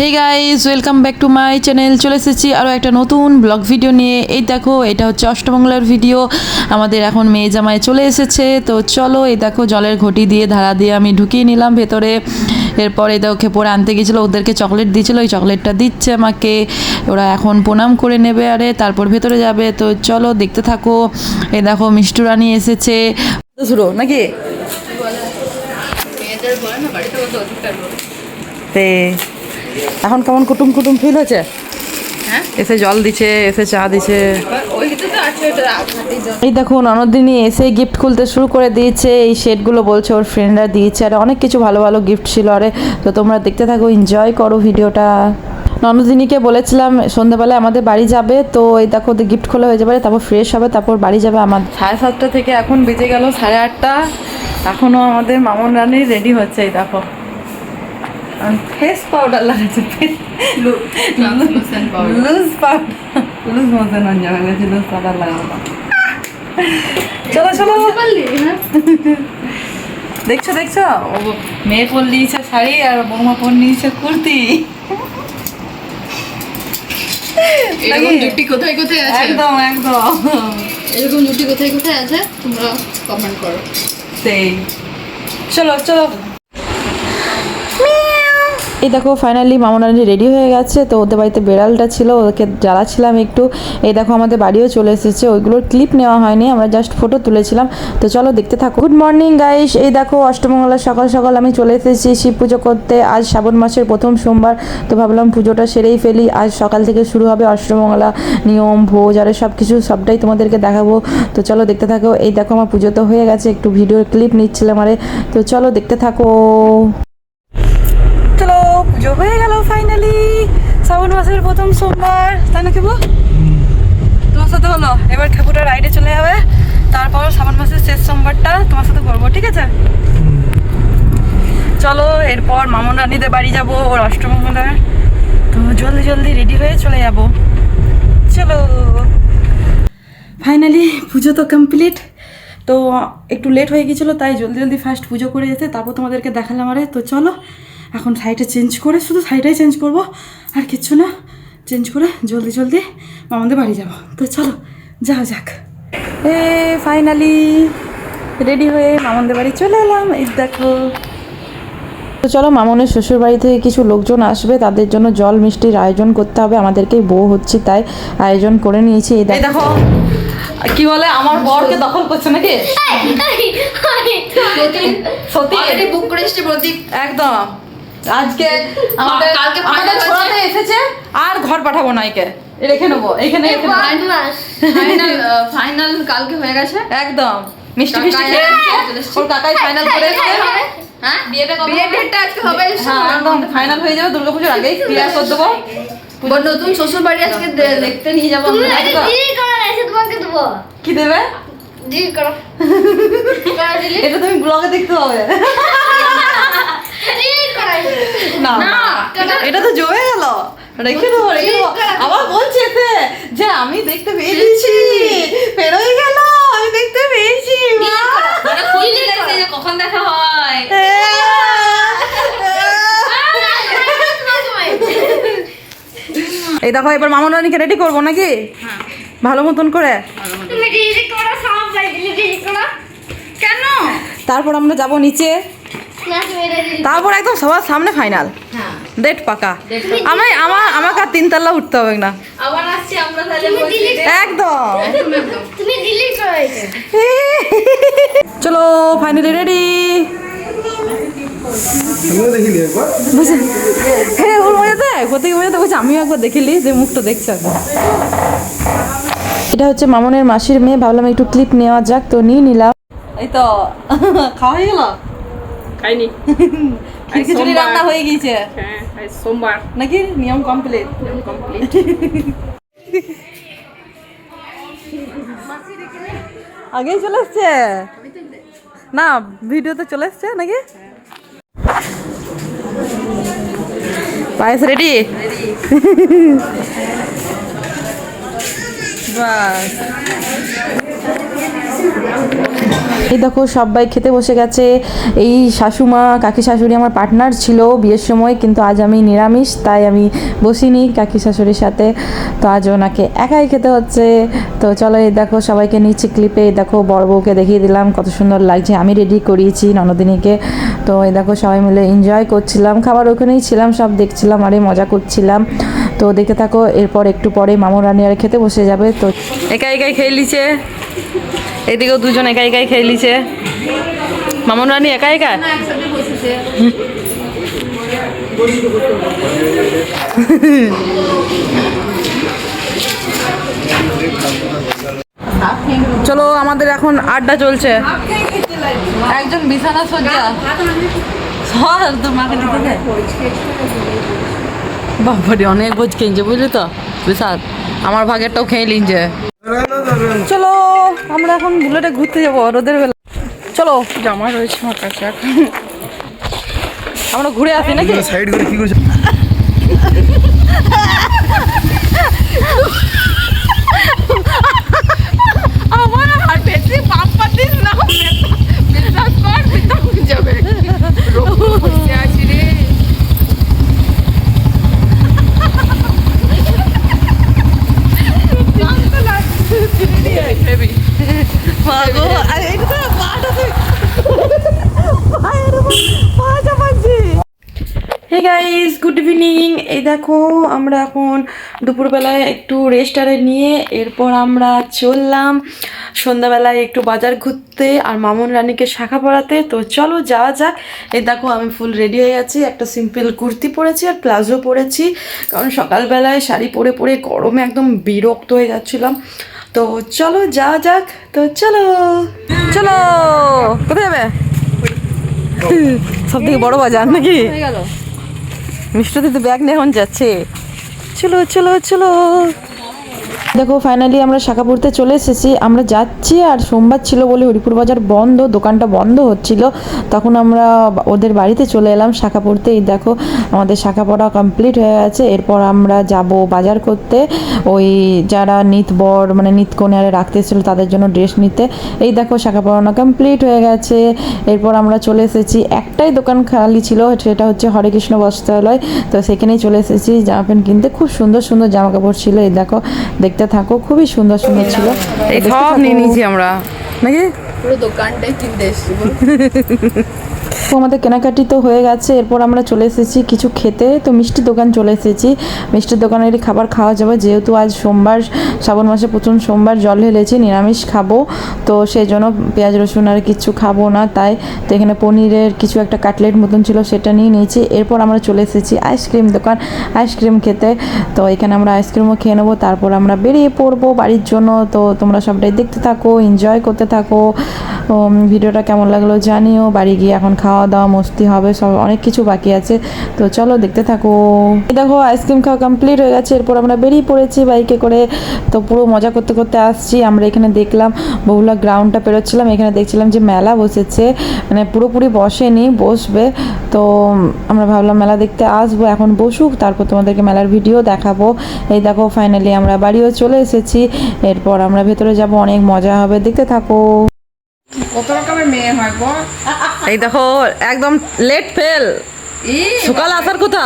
Hey guys welcome back to my channel চলে এসেছি আরও একটা নতুন ব্লগ ভিডিও নিয়ে। এই দেখো এটা হচ্ছে অষ্টমঙ্গলার ভিডিও আমাদের এখন মেয়ে জামাই চলে এসেছে। তো চলো এই দেখো জলের ঘটি দিয়ে ধারা দিয়ে আমি ঢুকিয়ে নিলাম ভেতরে। এরপর এই দেখো খেপড়ে আনতে গেছিল ওদেরকে চকলেট দিয়েছিলো ওই চকলেটটা দিচ্ছে আমাকে। ওরা এখন প্রণাম করে নেবে আরে তারপর ভেতরে যাবে। তো চলো দেখতে থাকো। এই দেখো মিষ্টু রানী এসেছে। নাকি? তে এখন কেমন কুটুম কুটুম ফিল হচ্ছে হ্যাঁ? এসে জল দিছে এসে চা দিছে। এই দেখুন অনদিনী এসে গিফট খুলতে শুরু করে দিয়েছে। এই শেডগুলো বলছে ওর ফ্রেন্ডরা দিয়েছে। আর অনেক কিছু ভালো ভালো গিফট ছিল। আরে তো তোমরা দেখতে থাকো এনজয় করো ভিডিওটা ননদিনীকে বলেছিলাম সন্ধ্যাবেলায় আমাদের বাড়ি যাবে। তো এই দেখো ওদের গিফট খোলা হয়ে যাবে তারপর ফ্রেশ হবে তারপর বাড়ি যাবে আমার। সাড়ে সাতটা থেকে এখন বেজে গেল সাড়ে আটটা। এখনও আমাদের মামন রানী রেডি হচ্ছে এই দেখো। ফেস পাউডার লাগাচ্ছে লুজ পাউডার লুজ মোশন হয়ে যাবে বেশি লুজ পাউডার লাগাবো। চলো চলো। হ্যাঁ? দেখছ দেখছ? ও মেয়ে পর নিয়েছে শাড়ি আর বৌমা পর নিয়েছে কুর্তি। এরকম জুটি কোথায় কোথায় আছে? একদম একদম। এরকম জুটি কোথায় কোথায় আছে? তোমরা কমেন্ট করো। সেই। চলো চলো। এই দেখো ফাইনালি মামনানি রেডি হয়ে গেছে। তো ওদের বাড়িতে বেড়ালটা ছিল, ওকে জ্বালাচ্ছিলাম একটু। এই দেখো, আমাদের বাড়িও চলে এসেছে। ওইগুলোর ক্লিপ নেওয়া হয়নি, আমরা জাস্ট ফটো তুলেছিলাম। তো চলো দেখতে থাকো। গুড মর্নিং গাইস এই দেখো অষ্টমঙ্গলা সকাল সকাল আমি চলে এসেছি শিব পুজো করতে। আজ শ্রাবণ মাসের প্রথম সোমবার, তো ভাবলাম পুজোটা সেরেই ফেলি। আজ সকাল থেকে শুরু হবে অষ্টমঙ্গলা, নিয়ম, ভোজ, আর সব কিছু সবটাই তোমাদেরকে দেখাবো। তো চলো দেখতে থাকো। এই দেখো, আমার পুজো তো হয়ে গেছে, একটু ভিডিওর ক্লিপ নিচ্ছিলাম আরে। তো চলো দেখতে থাকো। পুজো হয়ে গেল ফাইনালি শ্রাবণ মাসের প্রথম সোমবার। তাই না, কেবো? তোমার সাথে হলো। এবার ঠাকুরটা রাইডে চলে যাবে। তারপর শ্রাবণ মাসের শেষ সোমবারটা তোমার সাথে করব, ঠিক আছে? চলো, এরপর মামন রানীদের বাড়ি যাব ওর অষ্টমঙ্গলার তো জলদি জলদি রেডি হয়ে চলে যাব। চলো। ফাইনালি পুজো তো কমপ্লিট তো একটু লেট হয়ে গেছিল, তাই জলদি জলদি ফার্স্ট পুজো করে যেতে তারপর তোমাদেরকে দেখালাম আরে। তো চলো এখন শাড়িটা চেঞ্জ করে শুধু শাড়িটাই চেঞ্জ করব আর কিচ্ছু না। চেঞ্জ করে জলদি জলদি মামাদের বাড়ি যাব। তো চলো যাও যাক। এ ফাইনালি রেডি হয়ে মামনদের বাড়ি চলে এলাম। এই দেখো। তো চলো মামনের শ্বশুর বাড়ি থেকে কিছু লোকজন আসবে তাদের জন্য জল মিষ্টির আয়োজন করতে হবে। আমাদেরকেই বউ হচ্ছে তাই আয়োজন করে নিয়েছি। এই দেখো কি বলে আমার বরকে দখল করছে নাকি? সত্যি বুক করে একদম। আজকে আমাদের কালকে আমাদের ছোড়াতে এসেছে আর ঘর পাঠাবো না একে রেখে নেব এখানে ফাইনাল ফাইনাল কালকে হয়ে গেছে। একদম। মিষ্টি মিষ্টি খেয়ে। ওর কাকাই ফাইনাল করে এসছে। হ্যাঁ বিয়েটা কবে বিয়ের ডেটটা আজকে হবে হ্যাঁ একদম ফাইনাল হয়ে যাবে দুর্গাপুজোর আগেই ক্লিয়ার করে দেবো। নতুন শ্বশুর বাড়ি আজকে দেখতে নিয়ে যাব কি দেবে? এটা তুমি ব্লগে দেখতে হবে না এটা- তো জমে গেল। রেখে দেবো রেখে দেবো আবার বলছে যে আমি দেখতে পেয়েছি। গেল আমি দেখতে পেয়েছি কখন দেখা হয়? এই দেখো এবার মামন রানীকে রেডি করব নাকি? ভালো মতন করে? কেন? তারপর আমরা যাব নিচে। তারপর একদম সবার সামনে ফাইনাল হ্যাঁ। ডেট পাকা। আমি আমার আমাকে আর তিনতলা উঠতে হবে না। আবার আসছি আমরা তাহলে একদম একদম একদম। তুমি ডিলিট করেছ চলো ফাইনালি রেডি হ্যাঁ ওর মজাতে কোথায় মজাতে বলছে আমিও একবার দেখিলি যে মুখটা দেখছে এটা হচ্ছে মামনের মাসির মেয়ে। ভাবলাম একটু ক্লিপ নেওয়া যাক তো নিয়ে নিলাম। এই তো খাওয়া হয়ে গেল? খাইনি। খিচুড়ি রান্না হয়ে গিয়েছে। হ্যাঁ সোমবার। নাকি? নিয়ম কমপ্লিট কমপ্লিট আগেই চলে এসছে? না ভিডিওতে চলে এসছে নাকি? পায়েস রেডি বাস। এই দেখো, সবাই খেতে বসে গেছে। এই শাশুমা, কাকি শাশুড়ি আমার পার্টনার ছিল বিয়ের সময়, কিন্তু আজ আমি নিরামিষ, তাই আমি বসিনি কাকি শাশুড়ির সাথে। তো আজ ওনাকে একাই খেতে হচ্ছে। তো চলো এই দেখো, সবাইকে নিচ্ছি ক্লিপে এই দেখো, বড় বউকে দেখিয়ে দিলাম কত সুন্দর লাগছে। আমি রেডি করিয়েছি ননদিনীকে। তো এই দেখো, সবাই মিলে এনজয় করছিলাম। খাবার ওখানেই ছিলাম, সব দেখছিলাম, আরে মজা করছিলাম। তো দেখতে থাকো, এরপর একটু পরে মামু রানি আর খেতে বসে যাবে। তো একা একাই খেয়ে লিছে এদিকেও দুজন একা একাই খেয়ে লিছে মামুন রানী একা একা? চলো আমাদের এখন আড্ডা চলছে। একজন বিছানা সজ্জা বাবারে অনেক বোঝ খেয়েছে বুঝলি তো? বিশাল। আমার ভাগেরটাও খেয়ে লিনছে চলো আমরা এখন বুলেটে ঘুরতে যাব রোদের বেলা। চলো। জামা রয়েছে আমার কাছে এখন। আমরা ঘুরে আসি নাকি? সাইড করে কি করছে আমার আর বেশি পাপ পাতিস না বিশ্বাস কর পিতা হয়ে যাবে রোগ বসে আছি রে মাগো আরে এটা তো পাটা হে গাইস গুড ইভিনিং এই দেখো আমরা এখন দুপুরবেলায় একটু রেস্ট আরে নিয়ে এরপর আমরা চললাম সন্ধ্যাবেলায় একটু বাজার ঘুরতে আর মামুন রানীকে শাখা পড়াতে। তো চলো যাওয়া যাক। এই দেখো আমি ফুল রেডি হয়ে আছি। একটা সিম্পল কুর্তি পরেছি আর প্লাজো পরেছি। কারণ সকালবেলায় শাড়ি পরে পরে গরমে একদম বিরক্ত হয়ে যাচ্ছিলাম। তো চলো যাওয়া যাক। তো চলো চলো। কোথায় যাবে? সব থেকে বড় বাজার নাকি? মিষ্টিতে তো ব্যাগ নিয়ে এখন যাচ্ছে। চলো চলো চলো। দেখো ফাইনালি আমরা শাখা পড়তে চলে এসেছি। আমরা যাচ্ছি আর সোমবার ছিল বলে হরিপুর বাজার বন্ধ, দোকানটা বন্ধ হচ্ছিল। তখন আমরা ওদের বাড়িতে চলে এলাম শাখা পড়তে এই দেখো, আমাদের শাখা পড়া কমপ্লিট হয়ে গেছে। এরপর আমরা যাব বাজার করতে। ওই যারা নিত বর মানে নিত কনে রাখতে এসেছিল তাদের জন্য ড্রেস নিতে। এই দেখো, শাখা পড়ানো কমপ্লিট হয়ে গেছে। এরপর আমরা চলে এসেছি। একটাই দোকান খালি ছিল, সেটা হচ্ছে হরে কৃষ্ণ বস্ত্রালয়। তো সেখানেই চলে এসেছি। জামা প্যান্ট কিনতে খুব সুন্দর সুন্দর জামা কাপড় ছিল। এই দেখো, দেখতে থাকো খুবই সুন্দর সুন্দর ছিল। এই সব নিয়ে নিয়েছি আমরা। নাকি? পুরো দোকানটাই কিনতে এসছি। তো আমাদের কেনাকাটি তো হয়ে গেছে, এরপর আমরা চলে এসেছি কিছু খেতে। তো মিষ্টির দোকান চলে এসেছি। মিষ্টির দোকানেরই খাবার খাওয়া যাবে, যেহেতু আজ সোমবার, শ্রাবণ মাসে প্রথম সোমবার জল ঢেলেছি, নিরামিষ খাব। তো সেই জন্য পেঁয়াজ, রসুন আর কিছু খাব না, তাই তো এখানে পনিরের কিছু একটা কাটলেট মতন ছিল সেটা নিয়ে নিয়েছি। এরপর আমরা চলে এসেছি আইসক্রিম দোকান, আইসক্রিম খেতে। তো এখানে আমরা আইসক্রিমও খেয়ে নেব, তারপর আমরা বেরিয়ে পড়ব বাড়ির জন্য। তো তোমরা সবটাই দেখতে থাকো এনজয় করতে থাকো। ভিডিওটা কেমন লাগল জানিও। বাড়ি গিয়ে এখন খাওয়া দাওয়া, মস্তি হবে, সব অনেক কিছু বাকি আছে। তো চলো দেখতে থাকো। দেখো, আইসক্রিম খাওয়া কমপ্লিট হয়ে গেছে। এরপর আমরা বেরিয়ে পড়েছি বাইকে করে। তো পুরো মজা করতে করতে আসছি। আমরা এখানে দেখলাম, বহুলা গ্রাউন্ডটা পেরোচ্ছিলাম। এখানে দেখছিলাম যে মেলা বসেছে। মানে পুরোপুরি বসেনি, বসবে। তো আমরা ভাবলাম মেলা দেখতে আসব। এখন বসুক, তারপর তোমাদেরকে মেলার ভিডিও দেখাবো। এই দেখো ফাইনালি আমরা বাড়িও চলে এসেছি। এরপর আমরা ভেতরে যাব, অনেক মজা হবে। দেখতে থাকো। কত রকমের মেয়ে হয় বল? এই দেখো একদম লেট ফেল সকাল আসার কথা।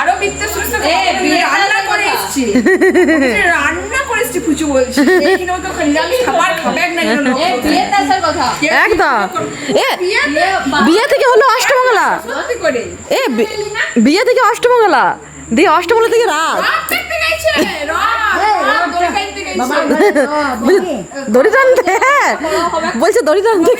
আরও শুনছে রান্না করে এসছি। রান্না করে এসছি পুচু বলছি। খাবার খাবে না এ, বিয়েতে আসার কথা। একদম। এ বিয়ে থেকে হলো অষ্টমঙ্গলা। এ বিয়ে থেকে অষ্টমঙ্গলা। দিয়ে অষ্টমঙ্গলা থেকে রাত। রাত দেখতে গেছে। রাত রাত। দড়ি টানতে হ্যাঁ। বলছে দড়ি টানতে।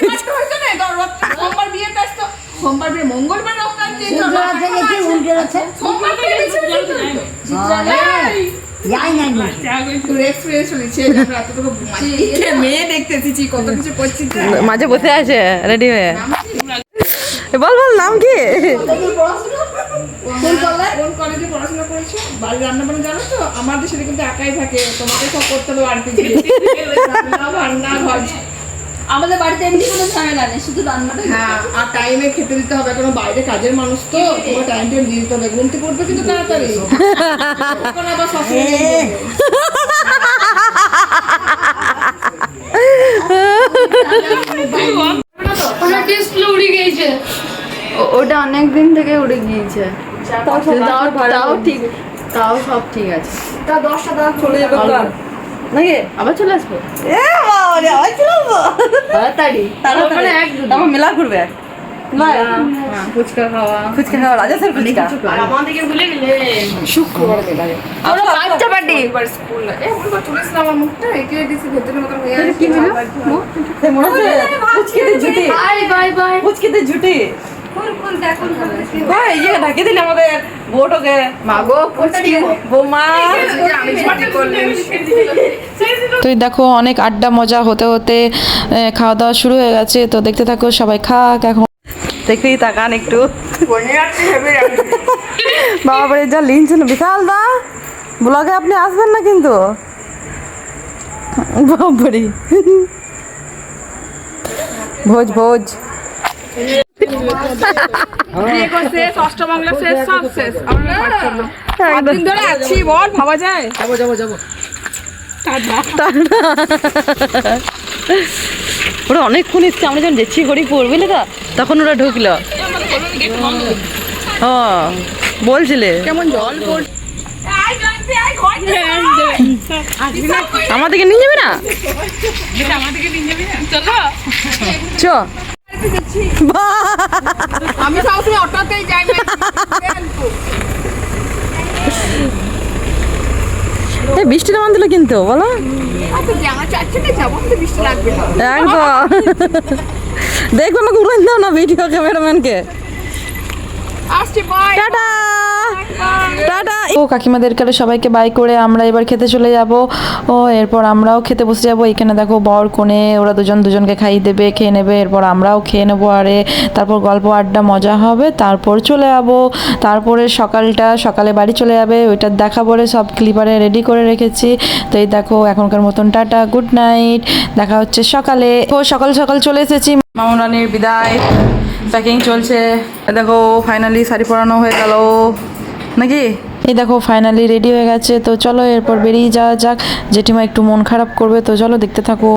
মাঝে বসে আছে রেডি হয়ে। বল বল নাম কি? কোন কলেজে পড়াশোনা করেছ? বাড়ির রান্না বান্না জানো তো? আমার দেশে কিন্তু একাই থাকে। তোমাকে সব করতে হবে আর কি রান্না ঘর আমাদের বাড়িতে এমনি কোনো ঝামেলা নেই শুধু রান্নাটা হ্যাঁ আর টাইমে খেতে দিতে হবে। কোনো বাইরে কাজের মানুষ তো তোমার টাইম টাইম দিয়ে দিতে হবে। ঘুমতে পড়বে কিন্তু তাড়াতাড়ি। আবার ওটা অনেক দিন থেকে উড়ে গিয়েছে। তাও তাও ঠিক তাও সব ঠিক আছে। তা দশটা দাঁত চলে যাবে নাকি? আবার চলে আসব? এ বাবা রে আবার চলে আসব? তাড়াতাড়ি। তাড়াতাড়ি। তারপর মেলা ঘুরবে? ফুচকা খাওয়া। ফুচকা খাওয়া রাজাসের ফুচকা? আমাদেরকে ভুলে গেলে। ওরা বাচ্চা পার্টি। এবার স্কুল এ বলব তুলিস আমার মুখটা এঁকে দিছি ভেতরের মতন হয়ে আছে কি হলো? সে মনে হচ্ছে ফুচকিতে জুটি বাই বাই বাই। ফুচকিতে জুটি ভাই ইয়ে ঢাকে দিলে আমাদের বোটকে মাগো ফুচকি বৌমা। আমি ছুটি করলে তো এই দেখো অনেক আড্ডা মজা হতে হতে খাওয়া দাওয়া শুরু হয়ে গেছে তো দেখতে থাকো সবাই খাক এখন। দেখেই তাকান একটু। বাবা বাড়ি যা লিনছে না বিশাল দা। ব্লগে আপনি আসবেন না কিন্তু? বাবারি ভোজ ভোজ। ভাবা যায়? ওরা অনেকক্ষণ এসছে আমরা যখন যাচ্ছি হরিপুর বুঝলে তো? তখন ওরা ঢুকল। ও বলছিলে। কেমন জল আমাদেরকে নিয়ে যাবে না? চ। আমি সবসময় অটোতেই যাই এই বৃষ্টি নামান দিল কিন্তু বলো। একদম। দেখব আমাকে উড়ে দাও না ভিডিও ক্যামেরাম্যানকে আসছি বাই টাটা। টাটা। ও কাকিমাদের কালে সবাইকে বাই করে আমরা এবার খেতে চলে যাব। ও, এরপর আমরাও খেতে বসে যাব। এখানে দেখো বর কোণে ওরা দুজন দুজনকে খাইয়ে দেবে, খেয়ে নেবে। এরপর আমরাও খেয়ে নেব আরে। তারপর গল্প, আড্ডা, মজা হবে। তারপর চলে যাব। তারপরে সকালটা, সকালে বাড়ি চলে যাবে। ওইটা দেখা বলে সব ক্লিপারে রেডি করে রেখেছি। তো এই দেখো, এখনকার মতন টাটা গুড নাইট দেখা হচ্ছে সকালে। ও সকাল সকাল চলে এসেছি। মামুনানির বিদায়। প্যাকিং চলছে। দেখো ফাইনালি শাড়ি পরানো হয়ে গেল। নাকি? এই দেখো ফাইনালি রেডি হয়ে গেছে। তো চলো, এরপর বেরিয়ে যাওয়া যাক। জেঠিমা একটু মন খারাপ করবে, তো চলো, দেখতে থাকো।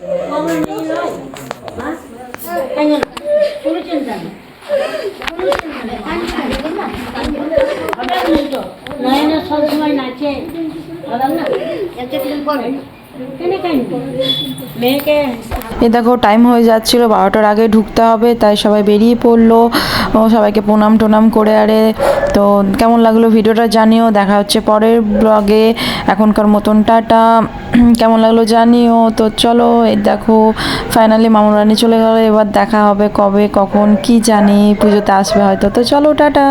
এই দেখো টাইম হয়ে যাচ্ছিল, বারোটার আগে ঢুকতে হবে, তাই সবাই বেরিয়ে পড়ল। সবাইকে প্রণাম টোনাম করে, আরে তো কেমন লাগল ভিডিওটা জানিও, দেখা হচ্ছে পরের ব্লগে এখনকার মতন টাটা। কেমন লাগল জানিও। তো চলো, এই দেখো ফাইনালি মামুরানি চলে গেলো। এবার দেখা হবে কবে, কখন, কি জানি, পুজোতে আসবে হয়তো। তো চলো, টাটা।